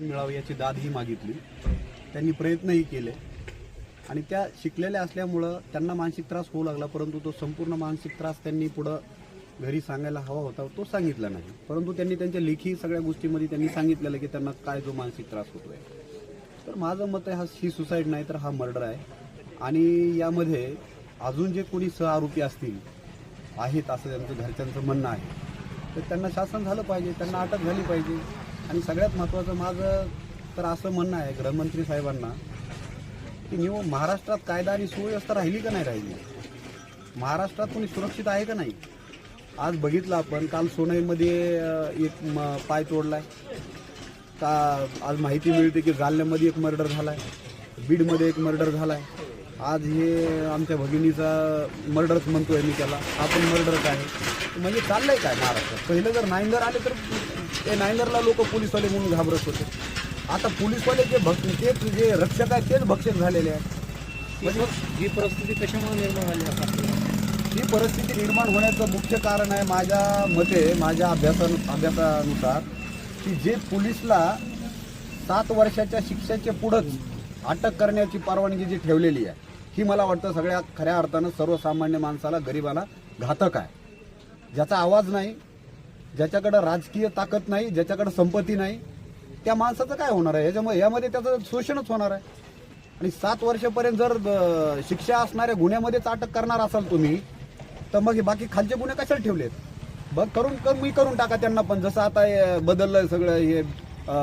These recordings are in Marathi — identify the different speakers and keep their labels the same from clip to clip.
Speaker 1: मिळावं याची दादही मागितली. त्यांनी प्रयत्नही केले. आणि त्या शिकलेल्या असल्यामुळं त्यांना मानसिक त्रास होऊ लागला परंतु तो संपूर्ण मानसिक त्रास त्यांनी पुढं घरी सांगायला हवा होता तो सांगितला नाही. परंतु त्यांनी त्यांच्या लेखी सगळ्या गोष्टीमध्ये त्यांनी सांगितलेलं की त्यांना काय जो मानसिक त्रास होतोय. तर माझं मत आहे हा ही सुसाईड नाही तर हा मर्डर आहे. आणि यामध्ये अजून जे कोणी सहआरोपी असतील आहेत असं त्यांचं घरच्यांचं म्हणणं आहे. तर त्यांना शासन झालं पाहिजे त्यांना अटक झाली पाहिजे. आणि सगळ्यात महत्त्वाचं माझं तर असं म्हणणं आहे गृहमंत्री साहेबांना की निव महाराष्ट्रात कायदा आणि सुव्यवस्था राहिली का नाही राहिली? महाराष्ट्रात कोणी सुरक्षित आहे का नाही? आज बघितलं आपण काल सोनईमध्ये एक म- पाय तोडलाय. का आज माहिती मिळते की जालन्यामध्ये एक मर्डर झालाय बीडमध्ये एक मर्डर झालाय. आज हे आमच्या भगिनीचा मर्डरच म्हणतोय मी त्याला. हा पण मर्डरच आहे. म्हणजे चाललंय काय महाराष्ट्रात? पहिलं जर नाईंदर आले तर ते नाईंदरला लोक पोलीसवाले म्हणून घाबरत होते. आता पोलीसवाले जे भक्ष तेच जे रक्षक आहेत तेच भक्षक झालेले आहेत. म्हणजे
Speaker 2: ही परिस्थिती कशामुळे निर्माण झाली वाटतं?
Speaker 1: ही परिस्थिती निर्माण होण्याचं मुख्य कारण आहे माझ्या मते माझ्या अभ्यासानु अभ्यासानुसार की जे पोलीसला सात वर्षाच्या शिक्षेच्या पुढंच अटक करण्याची परवानगी जी ठेवलेली आहे ही मला वाटतं सगळ्या खऱ्या अर्थानं सर्वसामान्य माणसाला गरिबाला घातक आहे. ज्याचा आवाज नाही ज्याच्याकडं राजकीय ताकद नाही ज्याच्याकडं संपत्ती नाही त्या माणसाचं काय होणार आहे? याच्यामुळे यामध्ये त्याचं शोषणच होणार आहे. आणि सात वर्षापर्यंत जर शिक्षा असणाऱ्या गुन्ह्यामध्येच अटक करणार असाल तुम्ही तर मग हे बाकी खालचे गुन्हे कशाला ठेवलेत? बघ करून कमी करून टाका त्यांना पण. जसं आता हे बदललं सगळं हे अ,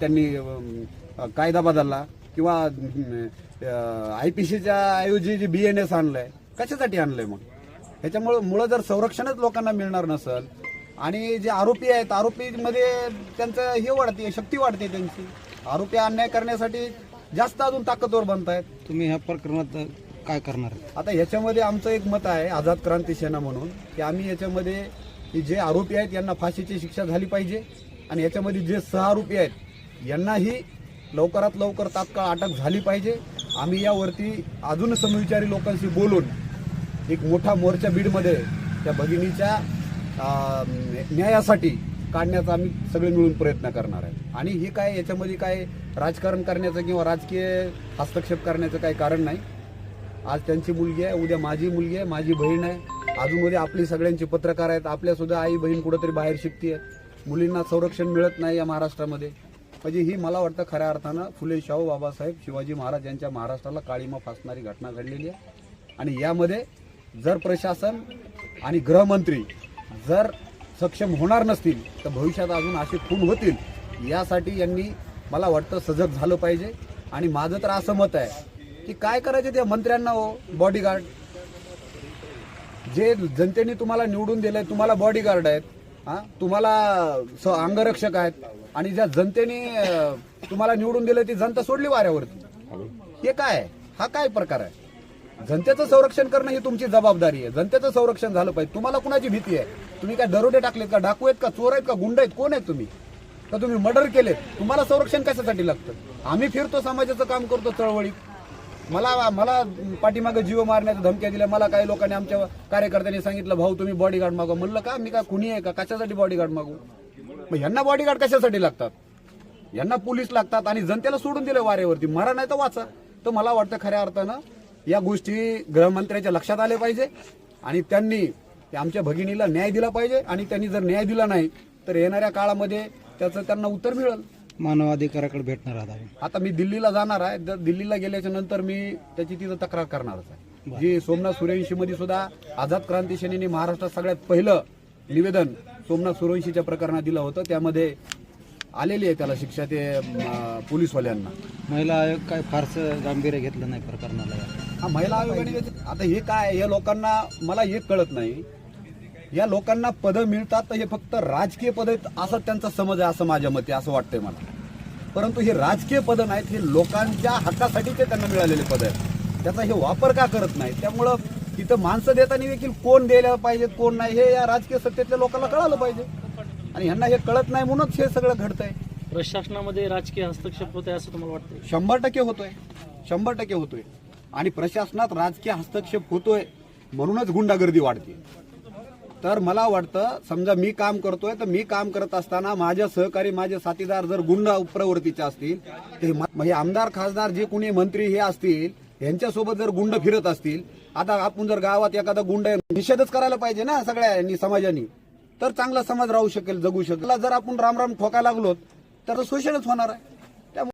Speaker 1: त्यांनी कायदा बदलला किंवा आय पी सीच्या ऐवजी जे बी एन एस आणलंय कशासाठी आणलंय मग? ह्याच्यामुळं मुळं जर संरक्षणच लोकांना मिळणार नसेल आणि जे आरोपी आहेत आरोपीमध्ये त्यांचं हे वाढते शक्ती वाढते त्यांची. आरोपी अन्याय करण्यासाठी जास्त अजून ताकदवर बनतायत
Speaker 2: तुम्ही ह्या प्रकरणात काय करणार?
Speaker 1: आता याच्यामध्ये आमचं एक मत आहे आझाद क्रांती सेना म्हणून की आम्ही याच्यामध्ये जे आरोपी आहेत यांना फाशीची शिक्षा झाली पाहिजे. आणि याच्यामध्ये जे सहआरोपी आहेत यांनाही लवकरात लवकर तात्काळ अटक झाली पाहिजे. आम्ही यावरती अजून समविचारी लोकांशी बोलून एक मोठा मोर्चा बीडमध्ये त्या भगिनीच्या न्यायासाठी काढण्याचा आम्ही सगळे मिळून प्रयत्न करणार आहे. आणि हे काय याच्यामध्ये काय राजकारण करण्याचं किंवा राजकीय हस्तक्षेप करण्याचं काही कारण नाही. आज त्यांची मुलगी आहे उद्या माझी मुलगी आहे माझी बहीण आहे. आजूमध्ये आपली सगळ्यांची पत्रकार आहेत. आपल्यासुद्धा आई बहीण कुठंतरी बाहेर शिकते मुलींना संरक्षण मिळत नाही या महाराष्ट्रामध्ये. म्हणजे ही मला वाटतं खऱ्या अर्थानं फुले शाहू बाबासाहेब शिवाजी महाराज यांच्या महाराष्ट्राला काळीमा फासणारी घटना घडलेली आहे. आणि यामध्ये जर प्रशासन आणि गृहमंत्री जर सक्षम होणार नसतील तर भविष्यात अजून असे खून होतील यासाठी यांनी मला वाटतं सजग झालं पाहिजे. आणि माझं तर असं मत आहे की काय करायचे त्या मंत्र्यांना हो बॉडीगार्ड जे जनतेने तुम्हाला निवडून दिलं आहे तुम्हाला बॉडीगार्ड आहेत हां? तुम्हाला स अंगरक्षक आहेत आणि ज्या जनतेने तुम्हाला निवडून दिलं ती जनता सोडली वाऱ्यावरती. हे काय आहे? हा काय प्रकार आहे? जनतेचं संरक्षण करणं ही तुमची जबाबदारी आहे. जनतेचं संरक्षण झालं पाहिजे. तुम्हाला कुणाची भीती आहे? तुम्ही काय दरोडे टाकलेत का? डाकू आहेत का? चोर आहेत का? गुंड आहेत? कोण आहेत तुम्ही? का तुम्ही मर्डर केले तुम्हाला संरक्षण कशासाठी लागतं? आम्ही फिरतो समाजाचं काम करतो चळवळीत. मला मला पाठीमागे जीव मारण्याच्या धमक्या दिल्या. मला काही लोकांनी आमच्या कार्यकर्त्यांनी सांगितलं भाऊ तुम्ही बॉडीगार्ड मागवा. म्हणलं का? मी का कुणी आहे का? कशासाठी बॉडीगार्ड मागू? मग यांना बॉडीगार्ड कशासाठी लागतात? यांना पोलीस लागतात आणि जनतेला सोडून दिलं वारेवरती मरा नाही तर वाचा. तर मला वाटतं खऱ्या अर्थानं या गोष्टी गृहमंत्र्याच्या लक्षात आल्या पाहिजे आणि त्यांनी त्या आमच्या भगिनीला न्याय दिला पाहिजे आणि त्यांनी जर न्याय दिला नाही तर येणाऱ्या काळामध्ये त्याचं त्यांना उत्तर मिळेल.
Speaker 2: मानवाधिकाराकडे भेटणार आहात आपण.
Speaker 1: आता मी दिल्लीला जाणार आहे. द- दिल्लीला गेल्याच्यानंतर मी त्याची तिथं तक्रार करणारच आहे. जी सोमनाथ सूर्यवंशी मध्ये सुद्धा आझाद क्रांती सेनेने महाराष्ट्रात सगळ्यात पहिलं निवेदन सोमनाथ सूर्यवंशीच्या प्रकरणात दिलं होतं. त्यामध्ये आलेली आहे त्याला शिक्षा ते पोलीसवाल्यांना.
Speaker 2: महिला आयोग काय फारसं गांभीर्य घेतलं नाही प्रकरणाला.
Speaker 1: हा महिला आयोगाने आता हे काय या लोकांना मला एक कळत नाही. या लोकांना पदं मिळतात तर हे फक्त राजकीय पद आहेत असं त्यांचा समज आहे असं माझ्या मते असं वाटतंय मला. परंतु हे राजकीय पदं नाहीत हे लोकांच्या हक्कासाठीचे त्यांना मिळालेले पद आहेत. त्याचा हे वापर का करत नाही त्यामुळं तिथं माणसं देताना देखील कोण द्यायला पाहिजे कोण नाही हे या राजकीय सत्तेतल्या लोकांना कळालं पाहिजे. आणि ह्यांना हे कळत नाही म्हणूनच हे सगळं घडतंय.
Speaker 3: प्रशासनामध्ये राजकीय हस्तक्षेप होत आहे असं तुम्हाला वाटतं
Speaker 1: शंभर टक्के होतोय. शंभर टक्के होतोय. आणि प्रशासनात राजकीय हस्तक्षेप होतोय म्हणूनच गुंडागर्दी वाढते. तर मला वाटतं समजा मी काम करतोय तर मी काम करत असताना माझ्या सहकारी माझे साथीदार जर गुंड प्रवृत्तीचे असतील ते म्हणजे हे आमदार खासदार जे कोणी मंत्री हे असतील यांच्यासोबत जर गुंड फिरत असतील आता आपण जर गावात एखादा गुंड आहे, निषेधच करायला पाहिजे ना सगळ्यांनी समाजाने. तर चांगला समाज राहू शकेल जगू शकेल. जर आपण राम राम ठोकायला लागलो तर शोषणच होणार आहे.